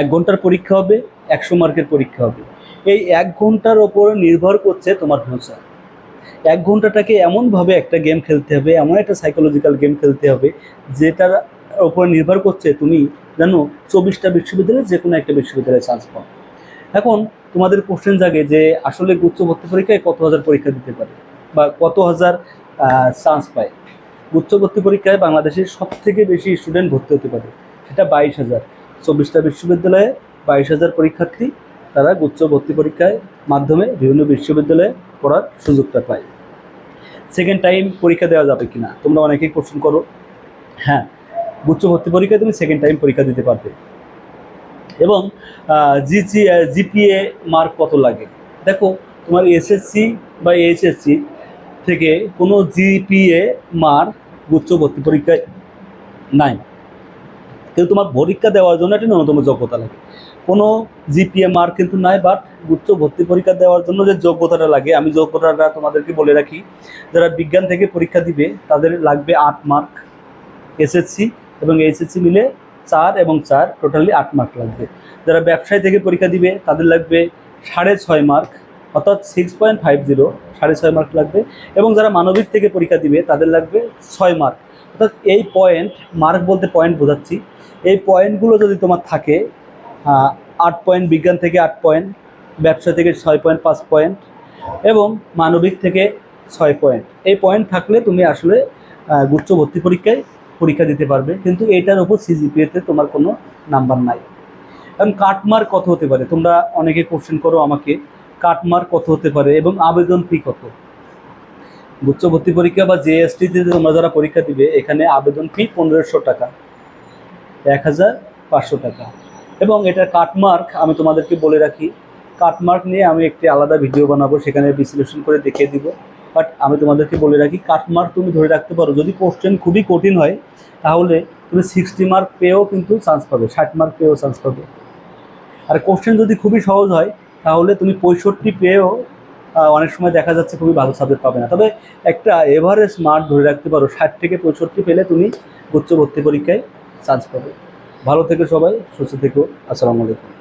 এক ঘণ্টার পরীক্ষা হবে, একশো মার্কের পরীক্ষা হবে। এই এক ঘণ্টার ওপর নির্ভর করছে তোমার ফিউচার এক ঘন্টাটাকে এমনভাবে একটা গেম খেলতে হবে, এমন একটা সাইকোলজিক্যাল গেম খেলতে হবে, যেটার ওপর নির্ভর করছে তুমি জানো চব্বিশটা বিশ্ববিদ্যালয়ে যে কোনো একটা বিশ্ববিদ্যালয়ে চান্স পাও। এখন তোমাদের কোশ্চেন জাগে যে আসলে গুচ্ছ ভর্তি পরীক্ষায় কত হাজার পরীক্ষা দিতে পারে বা কত হাজার চান্স পায়? গুচ্ছ ভর্তি পরীক্ষায় বাংলাদেশের সব থেকে বেশি স্টুডেন্ট ভর্তি হতে পারে, সেটা বাইশ হাজার। চব্বিশটা বিশ্ববিদ্যালয়ে বাইশ হাজার পরীক্ষার্থী তারা গুচ্ছ ভর্তি পরীক্ষায় মাধ্যমে বিভিন্ন বিশ্ববিদ্যালয়ে পড়ার সুযোগটা পায়। সেকেন্ড টাইম পরীক্ষা দেওয়া যাবে কিনা? তোমরা অনেকেই কোশ্চেন করো। হ্যাঁ গুচ্ছ ভর্তি পরীক্ষায় তুমি সেকেন্ড টাইম পরীক্ষা দিতে পারবে। এবং জিজি জিপিএ মার্ক কত লাগে? দেখো, তোমার এসএসসি বা এইচএসসি থেকে কোনো জিপিএ মার্ক গুচ্ছ ভর্তি পরীক্ষায় নাই। কিন্তু তোমার পরীক্ষা দেওয়ার জন্য একটা ন্যূনতম যোগ্যতা লাগে। কোনো জিপিএ মার্ক কিন্তু নাই বাট উচ্চ ভর্তি পরীক্ষা দেওয়ার জন্য যে যোগ্যতাটা লাগে, আমি যোগ্যতাটা তোমাদেরকে বলে রাখি, যারা বিজ্ঞান থেকে পরীক্ষা দিবে, তাদের লাগবে আট মার্ক এসএসসি এবং এইচএসসি মিলে চার এবং চার টোটালি আট মার্ক লাগবে। যারা ব্যবসায় থেকে পরীক্ষা দিবে, তাদের লাগবে সাড়ে ছয় মার্ক অর্থাৎ সিক্স পয়েন্ট ফাইভ জিরো সাড়ে ছয় মার্ক লাগবে এবং যারা মানবিক থেকে পরীক্ষা দিবে, তাদের লাগবে ছয় মার্ক অর্থাৎ এই পয়েন্ট মার্ক বলতে পয়েন্ট বোঝাচ্ছি। এই পয়েন্টগুলো যদি তোমার থাকে আট পয়েন্ট বিজ্ঞান থেকে আট পয়েন্ট ব্যবসা থেকে ছয় পয়েন্ট পাঁচ পয়েন্ট এবং মানবিক থেকে ছয় পয়েন্ট এই পয়েন্ট থাকলে তুমি আসলে গুচ্ছ ভর্তি পরীক্ষায় পরীক্ষা দিতে পারবে। কিন্তু এইটার উপর সিজিপিএতে তোমার কোনো নাম্বার নাই। কারণ কাটমার্ক কত হতে পারে? তোমরা অনেকে কোশ্চেন করো আমাকে কাটমার্ক কত হতে পারে এবং আবেদন ফি কত? গুচ্ছ ভর্তি পরীক্ষা বা জেএসটিতে তোমরা যারা পরীক্ষা দিবে, এখানে আবেদন ফি পনেরোশো টাকা, এক হাজার পাঁচশো টাকা। এবং এটার কাটমার্ক আমি তোমাদেরকে বলে রাখি কাটমার্ক নিয়ে আমি একটি আলাদা ভিডিও বানাবো, সেখানে বিশ্লেষণ করে দেখিয়ে দিব। বাট আমি তোমাদেরকে বলে রাখি কাটমার্ক তুমি ধরে রাখতে পারো। যদি কোশ্চেন খুবই কঠিন হয়, তাহলে তুমি সিক্সটি মার্ক পেয়েও কিন্তু চান্স পাবে, ষাট মার্ক পেয়েও চান্স পাবে। আর কোশ্চেন যদি খুবই সহজ হয়, তাহলে তুমি পঁয়ষট্টি পেয়েও অনেক সময় দেখা যাচ্ছে খুবই ভালো সাবজেক্ট পাবে না। তবে একটা এভারেজ মার্ক ধরে রাখতে পারো, ষাট থেকে পঁয়ষট্টি পেলে তুমি উচ্চ ভর্তি পরীক্ষায় চান্স পাবে। ভালো থেকে সবাই, সুস্থ থেকো, আসসালামু আলাইকুম।